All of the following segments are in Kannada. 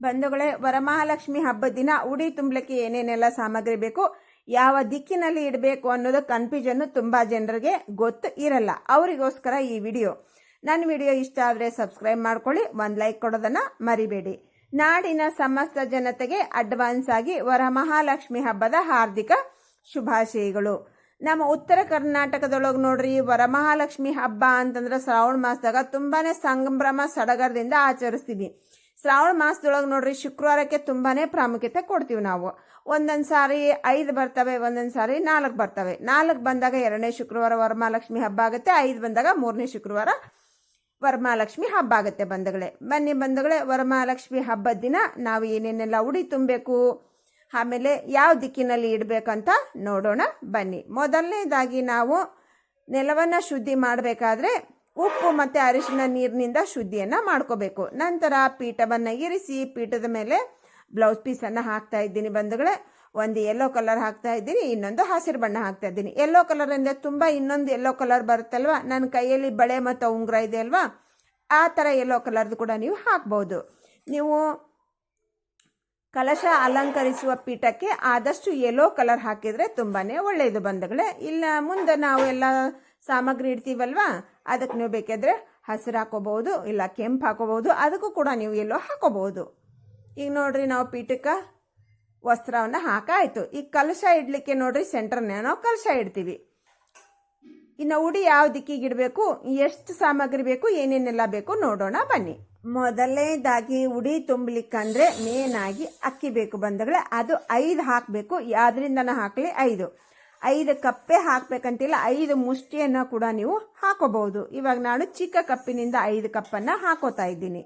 ಬಂಧುಗಳೇ, ವರಮಹಾಲಕ್ಷ್ಮಿ ಹಬ್ಬದ ದಿನ ಉಡಿ ತುಂಬಲಿಕ್ಕೆ ಏನೇನೆಲ್ಲ ಸಾಮಗ್ರಿ ಬೇಕು, ಯಾವ ದಿಕ್ಕಿನಲ್ಲಿ ಇಡಬೇಕು ಅನ್ನೋದು ಕನ್ಫ್ಯೂಷನ್ ತುಂಬ ಜನರಿಗೆ ಗೊತ್ತು ಇರಲ್ಲ. ಅವರಿಗೋಸ್ಕರ ಈ ವಿಡಿಯೋ. ನನ್ನ ವಿಡಿಯೋ ಇಷ್ಟ ಆದರೆ ಸಬ್ಸ್ಕ್ರೈಬ್ ಮಾಡ್ಕೊಳ್ಳಿ, ಒಂದು ಲೈಕ್ ಕೊಡೋದನ್ನ ಮರಿಬೇಡಿ. ನಾಡಿನ ಸಮಸ್ತ ಜನತೆಗೆ ಅಡ್ವಾನ್ಸ್ ಆಗಿ ವರಮಹಾಲಕ್ಷ್ಮಿ ಹಬ್ಬದ ಹಾರ್ದಿಕ ಶುಭಾಶಯಗಳು. ನಮ್ಮ ಉತ್ತರ ಕರ್ನಾಟಕದೊಳಗೆ ನೋಡ್ರಿ, ವರಮಹಾಲಕ್ಷ್ಮಿ ಹಬ್ಬ ಅಂತಂದ್ರೆ ಶ್ರಾವಣ ಮಾಸದಾಗ ತುಂಬಾನೇ ಸಂಭ್ರಮ, ಸಡಗರದಿಂದ ಆಚರಿಸ್ತೀವಿ. ಶ್ರಾವಣ ಮಾಸದೊಳಗೆ ನೋಡ್ರಿ ಶುಕ್ರವಾರಕ್ಕೆ ತುಂಬಾನೇ ಪ್ರಾಮುಖ್ಯತೆ ಕೊಡ್ತೀವಿ ನಾವು. ಒಂದೊಂದು ಸಾರಿ ಐದು ಬರ್ತವೆ, ಒಂದೊಂದು ಸಾರಿ ನಾಲ್ಕು ಬರ್ತವೆ. ನಾಲ್ಕು ಬಂದಾಗ ಎರಡನೇ ಶುಕ್ರವಾರ ವರಮಹಾಲಕ್ಷ್ಮಿ ಹಬ್ಬ ಆಗುತ್ತೆ, ಐದು ಬಂದಾಗ ಮೂರನೇ ಶುಕ್ರವಾರ ವರಮಹಾಲಕ್ಷ್ಮಿ ಹಬ್ಬ ಆಗುತ್ತೆ ಬಂಧುಗಳೇ. ಬನ್ನಿ ಬಂಧುಗಳೇ, ವರಮಹಾಲಕ್ಷ್ಮಿ ಹಬ್ಬದ ದಿನ ನಾವು ಏನೇನೆಲ್ಲ ಉಡಿ ತುಂಬಬೇಕು, ಆಮೇಲೆ ಯಾವ ದಿಕ್ಕಿನಲ್ಲಿ ಇಡಬೇಕಂತ ನೋಡೋಣ ಬನ್ನಿ. ಮೊದಲನೇದಾಗಿ ನಾವು ನೆಲವನ್ನು ಶುದ್ಧಿ ಮಾಡಬೇಕಾದ್ರೆ ಉಪ್ಪು ಮತ್ತು ಅರಿಶಿನ ನೀರಿನಿಂದ ಶುದ್ಧಿಯನ್ನು ಮಾಡ್ಕೋಬೇಕು. ನಂತರ ಪೀಠವನ್ನು ಇರಿಸಿ, ಪೀಠದ ಮೇಲೆ ಬ್ಲೌಸ್ ಪೀಸನ್ನು ಹಾಕ್ತಾ ಇದ್ದೀನಿ ಬಂಧುಗಳೇ. ಒಂದು ಯೆಲ್ಲೋ ಕಲರ್ ಹಾಕ್ತಾ ಇದ್ದೀನಿ, ಇನ್ನೊಂದು ಹಸಿರು ಬಣ್ಣ ಹಾಕ್ತಾ ಇದ್ದೀನಿ. ಯೆಲ್ಲೋ ಕಲರ್ ಅಂದರೆ ತುಂಬ ಇನ್ನೊಂದು ಯೆಲ್ಲೋ ಕಲರ್ ಬರುತ್ತಲ್ವ? ನನ್ನ ಕೈಯಲ್ಲಿ ಬಳೆ ಮತ್ತು ಉಂಗುರ ಇದೆ ಅಲ್ವಾ? ಆ ಥರ ಯೆಲ್ಲೋ ಕಲರ್ದು ಕೂಡ ನೀವು ಹಾಕ್ಬೋದು. ನೀವು ಕಲಶ ಅಲಂಕರಿಸುವ ಪೀಠಕ್ಕೆ ಆದಷ್ಟು ಯೆಲ್ಲೋ ಕಲರ್ ಹಾಕಿದರೆ ತುಂಬಾ ಒಳ್ಳೆಯದು ಬಂಧುಗಳೇ. ಇಲ್ಲ, ಮುಂದೆ ನಾವು ಎಲ್ಲ ಸಾಮಗ್ರಿ ಇಡ್ತೀವಲ್ವಾ? ಅದಕ್ಕೆ ನೀವು ಬೇಕಿದ್ರೆ ಹಸಿರು ಹಾಕೋಬಹುದು, ಇಲ್ಲ ಕೆಂಪು ಹಾಕೋಬಹುದು, ಅದಕ್ಕೂ ಕೂಡ ನೀವು ಎಲ್ಲೋ ಹಾಕೋಬಹುದು. ಈಗ ನೋಡ್ರಿ ನಾವು ಪೀಠಕ್ಕೆ ವಸ್ತ್ರವನ್ನು ಹಾಕಾಯಿತು. ಈ ಕಲಶ ಇಡ್ಲಿಕ್ಕೆ ನೋಡ್ರಿ ಸೆಂಟರ್ನೇ ನಾವು ಕಲಶ ಇಡ್ತೀವಿ. ಇನ್ನು ಉಡಿ ಯಾವ ದಿಕ್ಕಿಗೆ ಇಡಬೇಕು? ಎಷ್ಟು ಸಾಮಗ್ರಿ ಬೇಕು? ಏನೇನೆಲ್ಲ ಬೇಕು? ನೋಡೋಣ ಬನ್ನಿ. ಮೊದಲನೇದಾಗಿ ಉಡಿ ತುಂಬಲಿಕ್ಕಂದ್ರೆ ಮೇನ್ ಆಗಿ ಅಕ್ಕಿ ಬೇಕು ಬಂದಗಳೇ. ಅದು ಐದು ಹಾಕಬೇಕು. ಯಾವ್ದರಿಂದ ಹಾಕಲಿ? ಐದು. ಐದು ಕಪ್ಪೆ ಹಾಕ್ಬೇಕಂತಿಲ್ಲ, ಐದು ಮುಷ್ಟಿಯನ್ನು ಕೂಡ ನೀವು ಹಾಕೋಬಹುದು. ಇವಾಗ ನಾನು ಚಿಕ್ಕ ಕಪ್ಪಿನಿಂದ ಐದು ಕಪ್ಪನ್ನು ಹಾಕೋತಾ ಇದ್ದೀನಿ.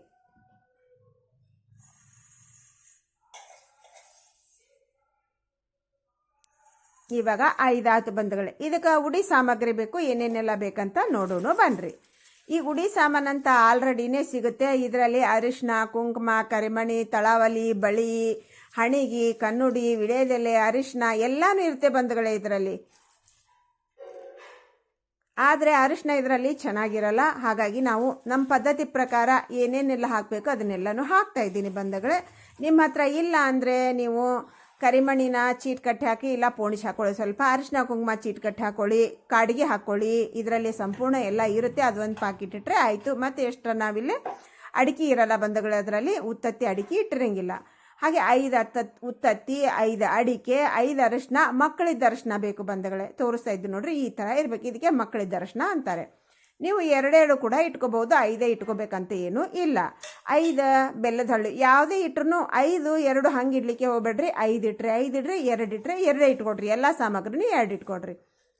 ಇವಾಗ ಐದಾತು ಬಂದಗಳೇ. ಇದಕ್ಕೆ ಉಡಿ ಸಾಮಗ್ರಿ ಬೇಕು, ಏನೇನೆಲ್ಲ ಬೇಕಂತ ನೋಡೋಣ, ಬನ್ರಿ. ಈ ಉಡಿ ಸಾಮಾನಂತ ಆಲ್ರೆಡಿನೇ ಸಿಗುತ್ತೆ. ಇದರಲ್ಲಿ ಅರಿಶಿನ ಕುಂಕುಮ, ಕರಿಮಣಿ ತಳಾವಲಿ ಬಳಿ, ಹಣಿಗಿ, ಕನ್ನುಡಿ ವಿಳೆದೆಲೆ ಅರಿಶಿನ ಎಲ್ಲಾನು ಇರುತ್ತೆ ಬಂಧುಗಳೇ ಇದರಲ್ಲಿ. ಆದರೆ ಅರಿಶಿನ ಇದರಲ್ಲಿ ಚೆನ್ನಾಗಿರಲ್ಲ. ಹಾಗಾಗಿ ನಾವು ನಮ್ಮ ಪದ್ಧತಿ ಪ್ರಕಾರ ಏನೇನೆಲ್ಲ ಹಾಕಬೇಕು ಅದನ್ನೆಲ್ಲನೂ ಹಾಕ್ತಾ ಇದ್ದೀನಿ ಬಂಧುಗಳೇ. ನಿಮ್ಮ ಹತ್ರ ಇಲ್ಲ ಅಂದರೆ ನೀವು ಕರಿಮಣಿನ ಚೀಟ್ ಕಟ್ಟಿ ಹಾಕಿ, ಇಲ್ಲ ಪೋಣಿಶ್ ಹಾಕೊಳ್ಳಿ. ಸ್ವಲ್ಪ ಅರಿಶಿನ ಕುಂಕುಮ ಚೀಟ್ ಕಟ್ಟಿ ಹಾಕೊಳ್ಳಿ, ಕಾಡಿಗೆ ಹಾಕೊಳ್ಳಿ. ಇದರಲ್ಲಿ ಸಂಪೂರ್ಣ ಎಲ್ಲ ಇರುತ್ತೆ. ಅದೊಂದು ಪಾಕಿಟ್ ಇಟ್ಟರೆ ಆಯಿತು. ಮತ್ತು ಎಷ್ಟರ ನಾವಿಲ್ಲಿ ಅಡಿಕೆ ಇರಲ್ಲ ಬಂಧುಗಳು ಅದರಲ್ಲಿ, ಉತ್ತತ್ತಿ ಅಡಿಕೆ ಇಟ್ಟಿರಂಗಿಲ್ಲ. ಹಾಗೆ ಐದು ಹತ್ತ ಉತ್ತತ್ತಿ, ಐದು ಅಡಿಕೆ, ಐದು ಅರಿಶಿನ ಮಕ್ಕಳಿದ್ದ ಅರಿಶಿನ ಬೇಕು ಬಂಧುಗಳೇ. ತೋರಿಸ್ತಾ ಇದ್ದು ನೋಡ್ರಿ, ಈ ಥರ ಇರಬೇಕು. ಇದಕ್ಕೆ ಮಕ್ಕಳಿದ್ದ ಅರಿಶಿನ ಅಂತಾರೆ. ನೀವು ಎರಡೆರಡು ಕೂಡ ಇಟ್ಕೋಬಹುದು, ಐದೇ ಇಟ್ಕೋಬೇಕಂತ ಏನು ಇಲ್ಲ. ಐದು ಬೆಲ್ಲದ ಹಳ್ಳಿ ಯಾವುದೇ ಇಟ್ರು ಐದು, ಎರಡು ಹಂಗೆ ಇಡ್ಲಿಕ್ಕೆ ಹೋಗ್ಬೇಡ್ರಿ. ಐದು ಇಟ್ರಿ ಐದು ಇಡ್ರಿ, ಎರಡು ಇಟ್ರಿ ಎರಡೇ ಇಟ್ಕೊಡ್ರಿ. ಎಲ್ಲ ಸಾಮಗ್ರಿನೂ ಎರಡು ಇಟ್ಕೊಡ್ರಿ.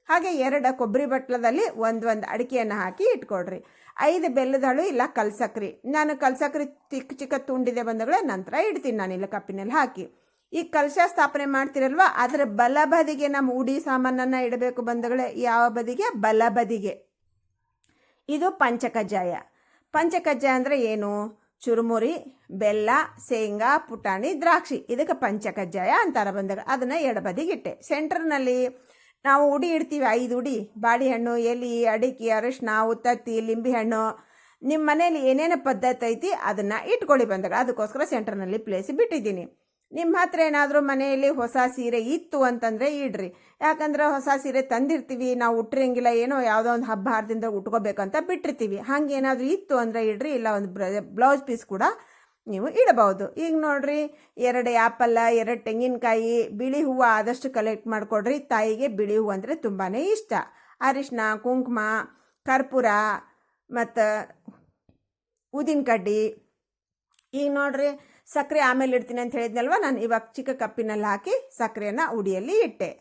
ಹಾಗೆ ಎರಡು ಕೊಬ್ಬರಿ ಬಟ್ಲದಲ್ಲಿ ಒಂದು ಒಂದು ಅಡಿಕೆಯನ್ನು ಹಾಕಿ ಇಟ್ಕೊಡ್ರಿ. ಐದು ಬೆಲ್ಲದ ಹಳು ಇಲ್ಲ ಕಲ್ಸಕ್ರಿ. ನಾನು ಕಲ್ಸಕ್ರಿ ಚಿಕ್ಕ ಚಿಕ್ಕ ತುಂಡಿದೆ ಬಂದಗಳ ನಂತರ ಇಡ್ತೀನಿ ನಾನು ಇಲ್ಲ ಕಪ್ಪಿನಲ್ಲಿ ಹಾಕಿ. ಈ ಕಲಶ ಸ್ಥಾಪನೆ ಮಾಡ್ತಿರಲ್ವ? ಅದರ ಬಲ ಬದಿಗೆ ನಮ್ಮ ಉಡಿ ಸಾಮಾನನ್ನು ಇಡಬೇಕು ಬಂದಗಳೇ, ಯಾವ ಬದಿಗೆ? ಬಲ ಬದಿಗೆ. ಇದು ಪಂಚಕಜ್ಜಾಯ. ಪಂಚಕಜ್ಜಾಯ ಅಂದರೆ ಏನು? ಚುರುಮುರಿ, ಬೆಲ್ಲ, ಶೇಂಗಾ, ಪುಟಾಣಿ, ದ್ರಾಕ್ಷಿ. ಇದಕ್ಕೆ ಪಂಚಕಜ್ಜಾಯ ಅಂತಾರೆ ಬಂದಾಗ ಅದನ್ನು ಎಡಬದಿಗಿಟ್ಟೆ ಸೆಂಟ್ರ್ನಲ್ಲಿ ನಾವು ಉಡಿ ಇಡ್ತೀವಿ, ಐದು ಉಡಿ. ಬಾಳೆಹಣ್ಣು, ಎಲಿ, ಅಡಿಕೆ ಅರಿಶಿನ ಉತ್ತತ್ತಿ, ಲಿಂಬೆಹಣ್ಣು. ನಿಮ್ಮ ಮನೇಲಿ ಏನೇನು ಪದ್ಧತಿ ಐತಿ, ಅದನ್ನು ಇಟ್ಕೊಳ್ಳಿ ಬಂದಾಗ ಅದಕ್ಕೋಸ್ಕರ ಸೆಂಟ್ರ್ನಲ್ಲಿ ಪ್ಲೇಸ್ ಬಿಟ್ಟಿದ್ದೀನಿ. ನಿಮ್ಮ ಹತ್ರ ಏನಾದರೂ ಮನೆಯಲ್ಲಿ ಹೊಸ ಸೀರೆ ಇತ್ತು ಅಂತಂದರೆ ಇಡ್ರಿ. ಯಾಕಂದ್ರೆ ಹೊಸ ಸೀರೆ ತಂದಿರ್ತೀವಿ, ನಾವು ಉಟ್ಟಿರಂಗಿಲ್ಲ ಏನೋ ಯಾವುದೋ ಒಂದು ಹಬ್ಬ ಹಾರದಿಂದ ಉಟ್ಕೋಬೇಕಂತ ಬಿಟ್ಟಿರ್ತೀವಿ. ಹಾಗೆ ಏನಾದರೂ ಇತ್ತು ಅಂದರೆ ಇಡ್ರಿ, ಇಲ್ಲ ಒಂದು ಬ್ಲೌಸ್ ಪೀಸ್ ಕೂಡ ನೀವು ಇಡಬಹುದು. ಈಗ ನೋಡ್ರಿ, ಎರಡು ಆ್ಯಪಲ್ಲ ಎರಡು ತೆಂಗಿನಕಾಯಿ, ಬಿಳಿ ಹೂವು ಆದಷ್ಟು ಕಲೆಕ್ಟ್ ಮಾಡಿಕೊಡ್ರಿ. ತಾಯಿಗೆ ಬಿಳಿ ಹೂವು ಅಂದರೆ ತುಂಬಾ ಇಷ್ಟ. ಅರಿಶಿನ ಕುಂಕುಮ, ಕರ್ಪೂರ ಮತ್ತು ಉದಿನ ಕಡ್ಡಿ ಈಗ ನೋಡ್ರಿ ಸಕ್ಕರೆ ಆಮೇಲೆ ಇಡ್ತೀನಿ ಅಂತ ಹೇಳಿದ್ನಲ್ವ? ನಾನು ಇವಾಗ ಚಿಕ್ಕ ಕಪ್ಪಿನಲ್ಲಿ ಹಾಕಿ ಸಕ್ಕರೆಯನ್ನು ಉಡಿಯಲ್ಲಿ ಇಟ್ಟೆ.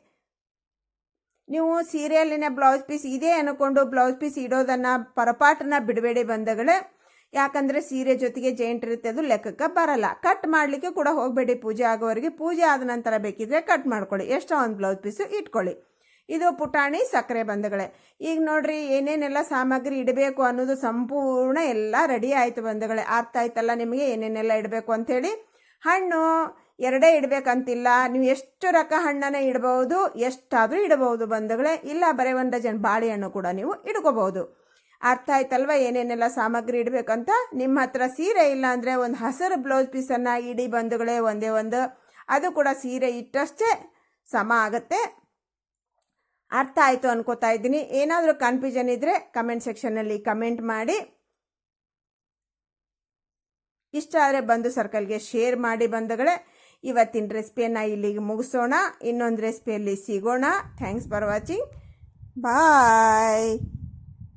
ನೀವು ಸೀರೆಯಲ್ಲಿನ ಬ್ಲೌಸ್ ಪೀಸ್ ಇದೆ ಅನ್ಕೊಂಡು ಬ್ಲೌಸ್ ಪೀಸ್ ಇಡೋದನ್ನು ಪರಪಾಟನ ಬಿಡಬೇಡಿ ಬಂದಗಳೇ ಯಾಕಂದರೆ ಸೀರೆ ಜೊತೆಗೆ ಜೈಂಟ್ ಇರುತ್ತೆ, ಅದು ಲೆಕ್ಕಕ್ಕೆ ಬರಲ್ಲ. ಕಟ್ ಮಾಡಲಿಕ್ಕೆ ಕೂಡ ಹೋಗಬೇಡಿ ಪೂಜೆ ಆಗೋವರೆಗೆ. ಪೂಜೆ ಆದ ನಂತರ ಬೇಕಿದ್ರೆ ಕಟ್ ಮಾಡ್ಕೊಳ್ಳಿ. ಎಷ್ಟೋ ಒಂದು ಬ್ಲೌಸ್ ಪೀಸು ಇಟ್ಕೊಳ್ಳಿ. ಇದು ಪುಟಾಣಿ ಸಕ್ಕರೆ ಬಂಧುಗಳೇ. ಈಗ ನೋಡ್ರಿ, ಏನೇನೆಲ್ಲ ಸಾಮಗ್ರಿ ಇಡಬೇಕು ಅನ್ನೋದು ಸಂಪೂರ್ಣ ಎಲ್ಲ ರೆಡಿ ಆಯಿತು ಬಂಧುಗಳೇ. ಅರ್ಥ ಆಯ್ತಲ್ಲ ನಿಮಗೆ? ಏನೇನೆಲ್ಲ ಇಡಬೇಕು ಅಂಥೇಳಿ? ಹಣ್ಣು ಎರಡೇ ಇಡಬೇಕಂತಿಲ್ಲ. ನೀವು ಎಷ್ಟು ರಕ ಹಣ್ಣನ್ನು ಇಡಬಹುದು ಎಷ್ಟಾದರೂ ಇಡಬಹುದು ಬಂಧುಗಳೇ. ಇಲ್ಲ, ಬರೀ ಒಂದು ಡಜನ್ ಬಾಳೆಹಣ್ಣು ಕೂಡ ನೀವು ಇಡ್ಕೋಬಹುದು ಅರ್ಥ ಆಯ್ತಲ್ವ ಏನೇನೆಲ್ಲ ಸಾಮಗ್ರಿ ಇಡಬೇಕಂತ? ನಿಮ್ಮ ಹತ್ರ ಸೀರೆ ಇಲ್ಲ ಅಂದರೆ ಒಂದು ಹಸಿರು ಬ್ಲೌಸ್ ಪೀಸನ್ನು ಇಡೀ ಬಂಧುಗಳೇ, ಒಂದೇ ಒಂದು. ಅದು ಕೂಡ ಸೀರೆ ಇಟ್ಟಷ್ಟೇ ಸಮ ಆಗುತ್ತೆ. ಅರ್ಥ ಆಯಿತು ಅನ್ಕೋತಾ ಇದ್ದೀನಿ. ಏನಾದರೂ ಕನ್ಫ್ಯೂಷನ್ ಇದ್ದರೆ ಕಮೆಂಟ್ ಸೆಕ್ಷನ್ನಲ್ಲಿ ಕಮೆಂಟ್ ಮಾಡಿ. ಇಷ್ಟ ಆದರೆ ಬಂದು ಸರ್ಕಲ್ಗೆ ಶೇರ್ ಮಾಡಿ ಬಂಧುಗಳೇ. ಇವತ್ತಿನ ರೆಸಿಪಿಯನ್ನು ಇಲ್ಲಿಗೆ ಮುಗಿಸೋಣ. ಇನ್ನೊಂದು ರೆಸಿಪಿಯಲ್ಲಿ ಸಿಗೋಣ. Thanks for watching bye